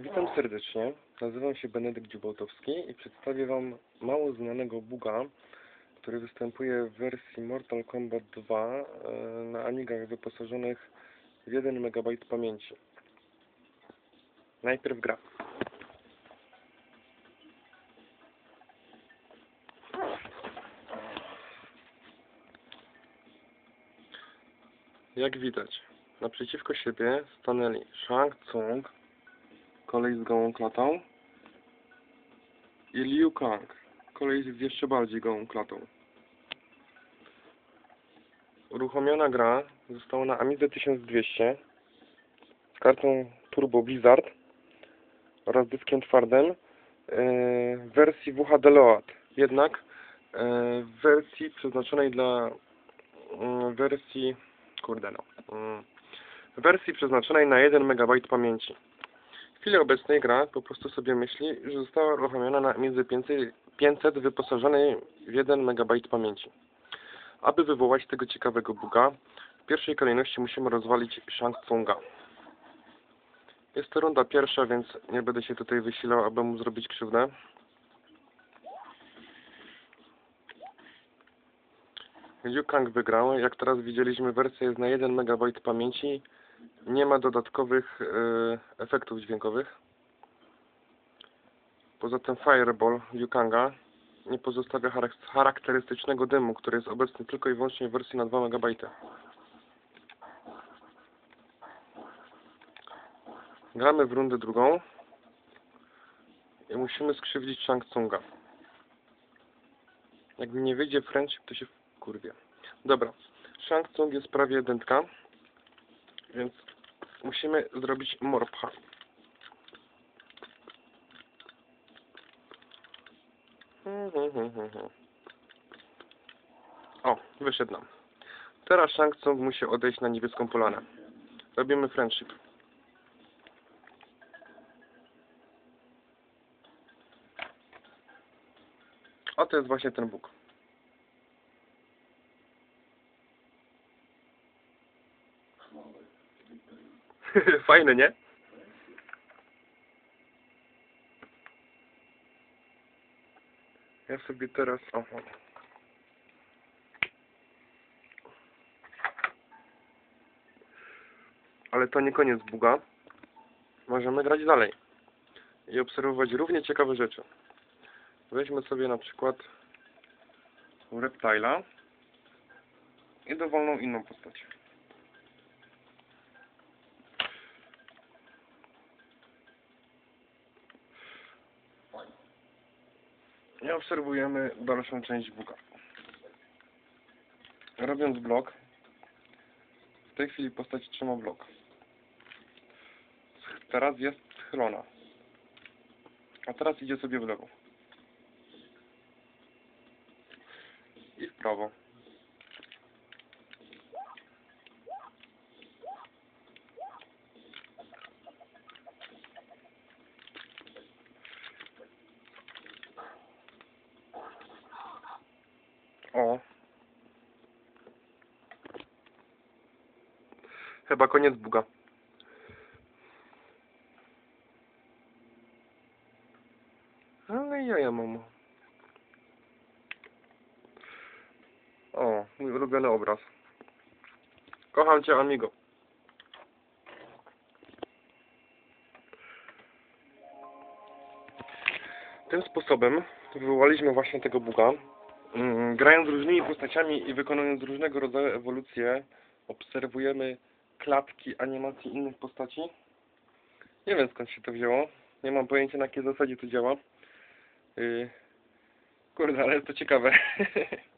Witam serdecznie. Nazywam się Benedykt Dziubałtowski i przedstawię Wam mało znanego buga, który występuje w wersji Mortal Kombat 2 e, na Amigach wyposażonych w 1 MB pamięci. Najpierw gra. Jak widać, naprzeciwko siebie stanęli Shang Tsung, kolej z gołą klatą i Liu Kang, kolej z jeszcze bardziej gołą klatą. Uruchomiona gra została na Amidze 1200 z kartą Turbo Blizzard oraz dyskiem twardym yy, w wersji WHD Load. Jednak yy, w wersji przeznaczonej dla yy, wersji kurde no w wersji przeznaczonej na 1 MB pamięci. Chwili obecnej gra po prostu sobie myśli, że została uruchomiona na między 500 wyposażonej w 1 MB pamięci. Aby wywołać tego ciekawego buga, w pierwszej kolejności musimy rozwalić Shang Tsunga. Jest to runda pierwsza, więc nie będę się tutaj wysilał, aby mu zrobić krzywdę. Liu Kang wygrał. Jak teraz widzieliśmy, wersja jest na 1 MB pamięci. Nie ma dodatkowych e, efektów dźwiękowych. Poza tym Fireball Liu Kanga nie pozostawia charak- charakterystycznego dymu, który jest obecny tylko i wyłącznie w wersji na 2 MB. Gramy w rundę drugą i musimy skrzywdzić Shang Tsunga. Jak mi nie wyjdzie friendship, to się kurwie. Dobra, Shang Tsung jest prawie dętka, więc musimy zrobić morpha. O, wyszedł nam. Teraz Shang musi odejść na niebieską polanę. Robimy friendship. O, to jest właśnie ten Bóg. Fajne, nie? Ja sobie teraz... Oho. Ale to nie koniec buga. Możemy grać dalej. I obserwować równie ciekawe rzeczy. Weźmy sobie na przykład Reptila i dowolną inną postać. I obserwujemy dalszą część buga. Robiąc blok, w tej chwili postać trzyma blok. Teraz jest schylona. A teraz idzie sobie w lewo. I w prawo. O. Chyba koniec buga. Ale jaja mamo. O, mój ulubiony obraz. Kocham cię, amigo. Tym sposobem wywołaliśmy właśnie tego buga. Mm, Grając różnymi postaciami i wykonując różnego rodzaju ewolucje, obserwujemy klatki animacji innych postaci. Nie wiem skąd się to wzięło. Nie mam pojęcia na jakiej zasadzie to działa. Yy, Kurde, ale to ciekawe.